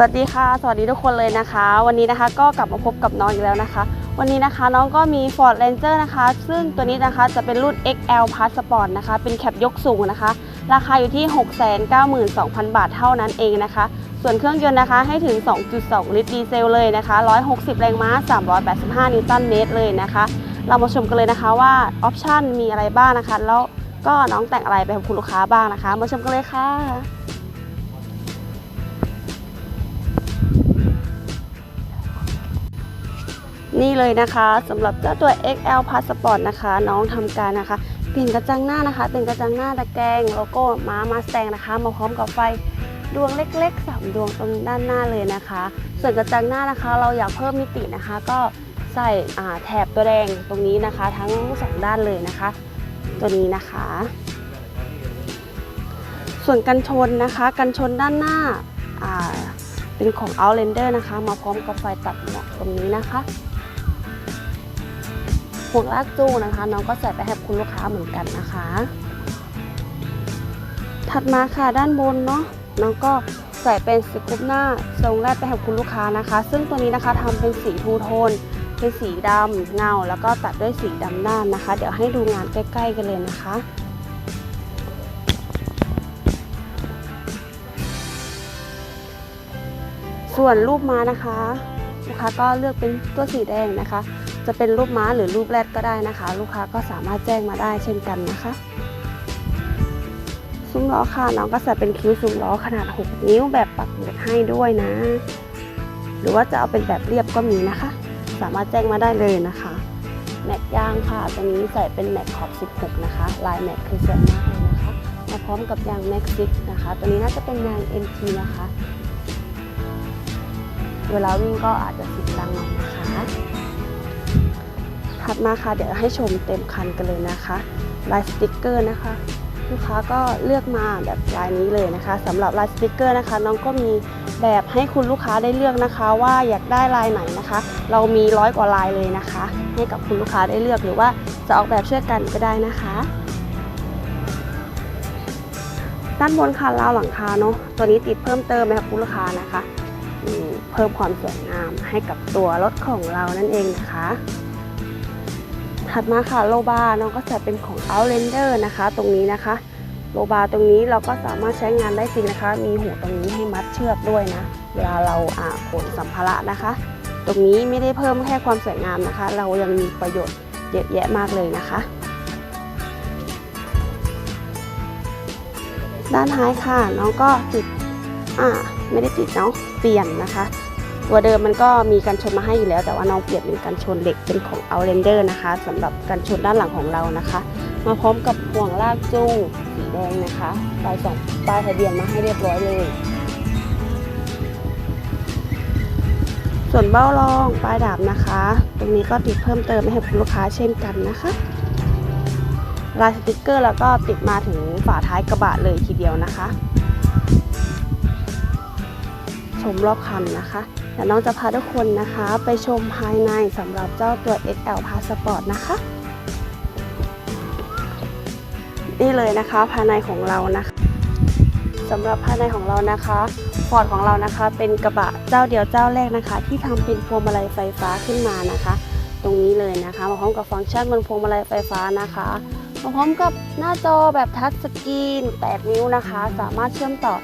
สวัสดีค่ะ สวัสดีทุกคนเลยนะคะ วันนี้นะคะก็กลับมาพบกับน้องอีกแล้วนะคะ วันนี้นะคะน้องก็มี Ford Ranger นะคะ ซึ่งตัวนี้นะคะจะเป็นรุ่น XL Passport นะคะ เป็นแคปยกสูงนะคะ ราคาอยู่ที่ 692,000 บาทเท่านั้นเองนะคะ ส่วนเครื่องยนต์นะคะให้ถึง 2.2 ลิตรดีเซลเลยนะคะ 160 แรงม้า 385 นิวตันเมตรเลยนะคะ เรามาชมกันเลยนะคะว่าออปชันมีอะไรบ้างนะคะ แล้วก็น้องแต่งอะไรไปให้คุณลูกค้าบ้างนะคะ มาชมกันเลยค่ะ นี่เลยนะคะสำหรับเจ้าตัว XL Passport นะคะ น้องทำการนะคะ เปลี่ยนกระจังหน้านะคะ เป็นกระจังหน้าตะแกรงโลโก้ม้ามาสแตงนะคะ มาพร้อมกับไฟดวงเล็กๆ3ดวงตรงด้านหน้าเลยนะคะ ส่วนกระจังหน้านะคะ เราอยากเพิ่มมิตินะคะ ก็ใส่แถบตัวแดงตรงนี้นะคะ ทั้งสองด้านเลยนะคะ ตัวนี้นะคะ ส่วนกันชนนะคะ กันชนด้านหน้าาเป็นของ Outlander นะคะ มาพร้อมกับไฟตัดหมอกตรงนี้นะคะ ห่วงลากจูงนะคะ น้องก็ใส่ไปให้คุณลูกค้าเหมือนกันนะคะ ถัดมาค่ะด้านบนเนาะน้องก็ใส่เป็นสกูปหน้าทรงแรกไปให้คุณลูกค้านะคะ ซึ่งตัวนี้นะคะทำเป็นสีทูโทนเป็นสีดำเงาแล้วก็ตัดด้วยสีดำด้านนะคะ เดี๋ยวให้ดูงานใกล้ ๆ กันเลยนะคะ ส่วนรูปม้านะคะลูกค้าก็เลือกเป็นตัวสีแดงนะคะ จะเป็นรูปม้าหรือรูปแรดก็ได้นะคะ ลูกค้าก็สามารถแจ้งมาได้เช่นกันนะคะซุ้มล้อค่ะน้องก็ใส่เป็นคิ้วซุ้มล้อขนาด 6 นิ้วแบบปักเหล็กให้ด้วยนะ หรือว่าจะเอาเป็นแบบเรียบก็มีนะคะ สามารถแจ้งมาได้เลยนะคะแม็กยางค่ะตัวนี้ใส่เป็นแม็กขอบ 16 นะคะ ลายแม็กคือสวยมากเลยนะคะมาพร้อมกับยางแม็กซิกนะคะ ตัวนี้น่าจะเป็นยาง MT นะคะ เวลาวิ่งก็อาจจะสิบดังหน่อยนะคะัดมาค่ะ เดี๋ยวให้ชมเต็มคันกันเลยนะคะ ลายสติกเกอร์นะคะ ลูกค้าก็เลือกมาแบบลายนี้เลยนะคะสำหรับลายสติกเกอร์นะคะ น้องก็มีแบบให้คุณลูกค้าได้เลือกนะคะ ว่าอยากได้ลายไหนนะคะ เรามีร้อยกว่าลายเลยนะคะ ให้กับคุณลูกค้าได้เลือกหรือว่าจะออกแบบช่วยกันก็ได้นะคะด้านบนค่ะราวหลังคาเนาะตัวนี้ติดเพิ่มเติมให้กับคุณลูกค้านะคะเพิ่มความสวยงามให้กับตัวรถของเรานั่นเองนะคะ ถัดมาค่ะโลบาน้องก็จะเป็นของ Outlander นะคะ ตรงนี้นะคะ โลบาตรงนี้เราก็สามารถใช้งานได้จริงนะคะ มีหูตรงนี้ให้มัดเชือกด้วยนะ เวลาเราอ่าขนสัมภาระนะคะ ตรงนี้ไม่ได้เพิ่มแค่ความสวยงามนะคะ เรายังมีประโยชน์เยอะแยะมากเลยนะคะ ด้านท้ายค่ะน้องก็ติดอ่าไม่ได้ติดเนาะเปลี่ยนนะคะ ตัวเดิมมันก็มีกันชนมาให้อยู่แล้ว แต่ว่าน้องเปลี่ยนเป็นกันชนเหล็กเป็นของ Outlander นะคะสำหรับกันชนด้านหลังของเรานะคะ มาพร้อมกับห่วงลากจูงสีแดงนะคะปลายสองปลายทะเบียนมาให้เรียบร้อยเลย ส่วนเบ้ารองปลายดาบนะคะ ตรงนี้ก็ติดเพิ่มเติมให้ลูกค้าเช่นกันนะคะลายสติกเกอร์แล้วก็ติดมาถึงฝาท้ายกระบะเลยทีเดียวนะคะ ชมรอบคันนะคะ ดี๋ยวน้องจะพาทุกคนนะคะ ไปชมภายในสำหรับเจ้าตัว XL Passport นะคะ นี่เลยนะคะภายในของเรานะคะสำหรับภายในของเรานะคะฟอร์ดของเรานะคะ เป็นกระบะเจ้าเดียวเจ้าแรกนะคะ ที่ทำเป็นพวงมาลัยไฟฟ้าขึ้นมานะคะ ตรงนี้เลยนะคะ มาพร้อมกับฟังก์ชันบนพวงมาลัยไฟฟ้านะคะมาพร้อมกับหน้าจอแบบทัชสกรีน 8 นิ้วนะคะ สามารถเชื่อมต่อ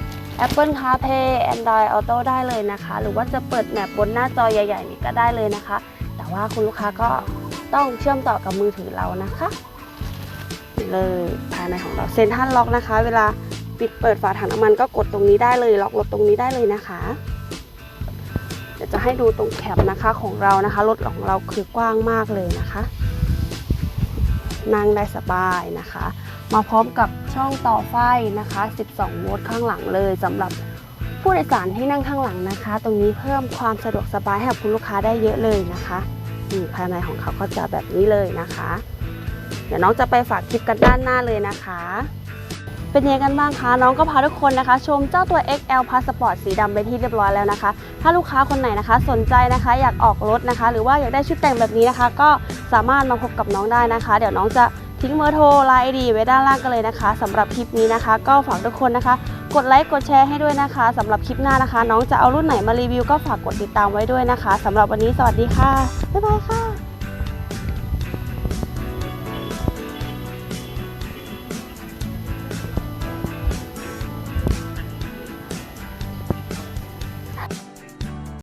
Apple CarPlay Android Auto ได้เลยนะคะ หรือว่าจะเปิดแมปบนหน้าจอใหญ่ๆนี่ก็ได้เลยนะคะ แต่ว่าคุณลูกค้าก็ต้องเชื่อมต่อกับมือถือเรานะคะเลยภายในของเราเซ็นทรัลล็อกนะคะ เวลาปิดเปิดฝาถังน้ำมันก็กดตรงนี้ได้เลยล็อกรถตรงนี้ได้เลยนะคะเดี๋ยวจะให้ดูตรงแคปนะคะของเรานะคะรถของเราคือกว้างมากเลยนะคะ นั่งได้สบายนะคะ มาพร้อมกับช่องต่อไฟนะคะ 12 โวลต์ข้างหลังเลยสำหรับผู้โดยสารที่นั่งข้างหลังนะคะ ตรงนี้เพิ่มความสะดวกสบายให้กับคุณลูกค้าได้เยอะเลยนะคะนี่ภายในของเขาก็จะแบบนี้เลยนะคะ เดี๋ยวน้องจะไปฝากคลิปกันด้านหน้าเลยนะคะ เป็นยังไงกันบ้างคะน้องก็พาทุกคนนะคะ ชมเจ้าตัว XL Passport สีดำไปที่เรียบร้อยแล้วนะคะ ถ้าลูกค้าคนไหนนะคะ สนใจนะคะ อยากออกรถนะคะ หรือว่าอยากได้ชุดแต่งแบบนี้นะคะ ก็สามารถมาพบกับน้องได้นะคะ เดี๋ยวน้องจะ ทิ้งเบอร์โทรไลน์ดีไว้ด้านล่างกันเลยนะคะสำหรับคลิปนี้นะคะ ก็ฝากทุกคนนะคะ กดไลค์กดแชร์ให้ด้วยนะคะสำหรับคลิปหน้านะคะ น้องจะเอารุ่นไหนมารีวิวก็ฝากกดติดตามไว้ด้วยนะคะสำหรับวันนี้สวัสดีค่ะบ๊ายบายค่ะ